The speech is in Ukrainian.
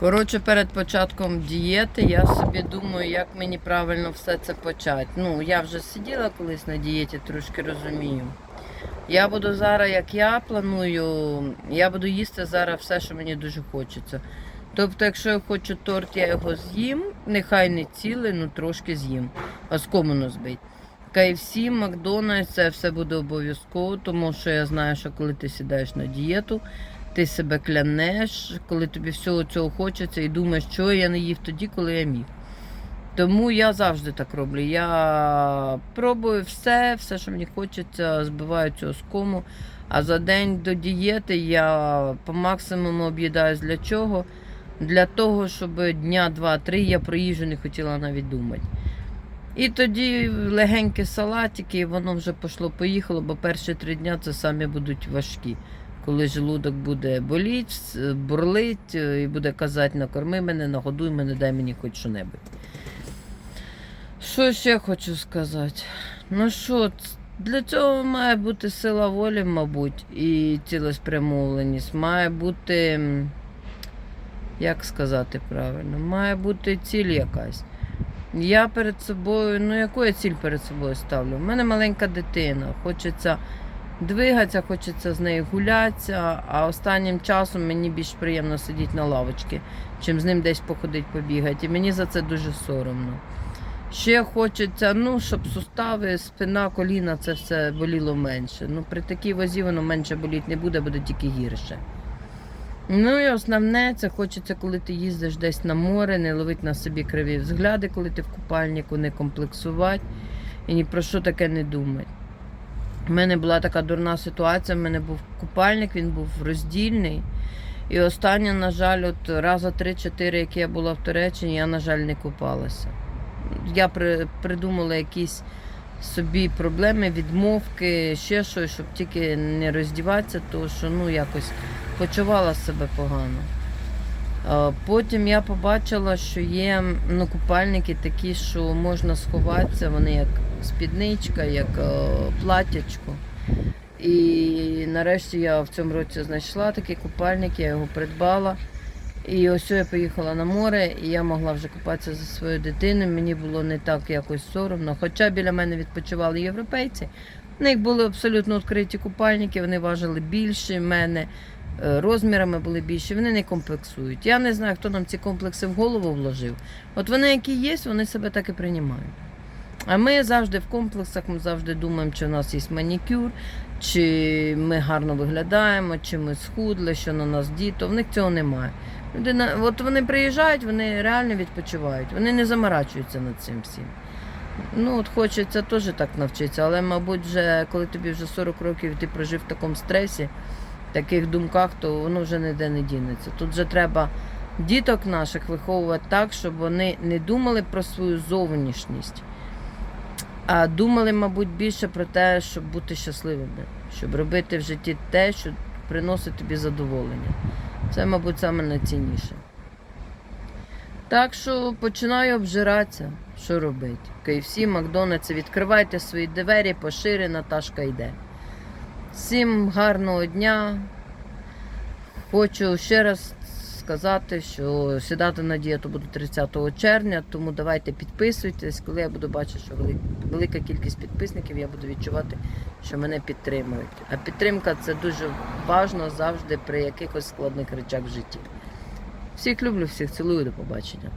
Коротше, перед початком дієти я собі думаю, як мені правильно все це почати. Ну, я вже сиділа колись на дієті, трошки розумію. Я буду зараз, як я планую, я буду їсти зараз все, що мені дуже хочеться. Тобто, якщо я хочу торт, я його з'їм, нехай не цілий, ну трошки з'їм. Оскомину збить. KFC, Макдональдс, це все буде обов'язково, тому що я знаю, що коли ти сідаєш на дієту, ти себе клянеш, коли тобі всього цього хочеться і думаєш, що я не їв тоді, коли я міг. Тому я завжди так роблю. Я пробую все, все, що мені хочеться, збиваю цього скому. А за день до дієти я по максимуму об'їдаюсь для чого? Для того, щоб дня два-три я про їжу не хотіла навіть думати. І тоді легенькі салатики, і воно вже пішло-поїхало, бо перші три дня це самі будуть важкі. Коли желудок буде боліть, с- бурлить е, і буде казати, накорми мене, нагодуй мене, дай мені хоч що-небудь. Що ще хочу сказати? Ну що, для цього має бути сила волі, мабуть, і цілеспрямовленість. Має бути, як сказати правильно, має бути ціль якась. Я перед собою, ну яку я ціль перед собою ставлю? У мене маленька дитина, хочеться двигатися, хочеться з нею гулятися, а останнім часом мені більш приємно сидіти на лавочці, чим з ним десь походити, побігати. І мені за це дуже соромно. Ще хочеться, ну, щоб сустави, спина, коліна, це все боліло менше. Ну, при такій вазі воно менше боліти не буде, буде тільки гірше. Ну і основне, це хочеться, коли ти їздиш десь на море, не ловити на собі криві взгляди, коли ти в купальнику, не комплексувати і ні про що таке не думати. У мене була така дурна ситуація, в мене був купальник, він був роздільний. І останнє, на жаль, от раза 3-4, які я була в Туреччині, я, на жаль, не купалася. Я при, придумала якісь собі проблеми, відмовки, ще щось, щоб тільки не роздіватися, тому що ну, якось почувала себе погано. Е, Потім я побачила, що є ну, купальники такі, що можна сховатися, вони як спідничка, як е, платячко. І нарешті я в цьому році знайшла такий купальник, я його придбала. І ось я поїхала на море, і я могла вже купатися зі своєю дитиною. Мені було не так якось соромно. Хоча біля мене відпочивали європейці. В них були абсолютно відкриті купальники, вони важили більше мене, розмірами були більші, вони не комплексують. Я не знаю, хто нам ці комплекси в голову вложив. От вони, які є, вони себе так і приймають. А ми завжди в комплексах, ми завжди думаємо, чи у нас є манікюр, чи ми гарно виглядаємо, чи ми схудли, що на нас діто. В них цього немає. Людина, от вони приїжджають, вони реально відпочивають, вони не заморачуються над цим всім. Ну, от хочеться теж так навчитися, але, мабуть, вже коли тобі вже 40 років і ти прожив в такому стресі, в таких думках, то воно вже ніде не дінеться. Тут вже треба діток наших виховувати так, щоб вони не думали про свою зовнішність, а думали, мабуть, більше про те, щоб бути щасливими, щоб робити в житті те, що приносить тобі задоволення. Це, мабуть, саме найцінніше. Так що починаю обжиратися, що робити. KFC, Макдональдс, відкривайте свої двері, пошире, Наташка йде. Всім гарного дня. Хочу ще раз сказати, що сідати на дієту буду 30 червня, тому давайте підписуйтесь. Коли я буду бачити, що велика кількість підписників, я буду відчувати, що мене підтримують. А підтримка це дуже важливо завжди при якихось складних речах в житті. Всіх люблю, всіх цілую, до побачення.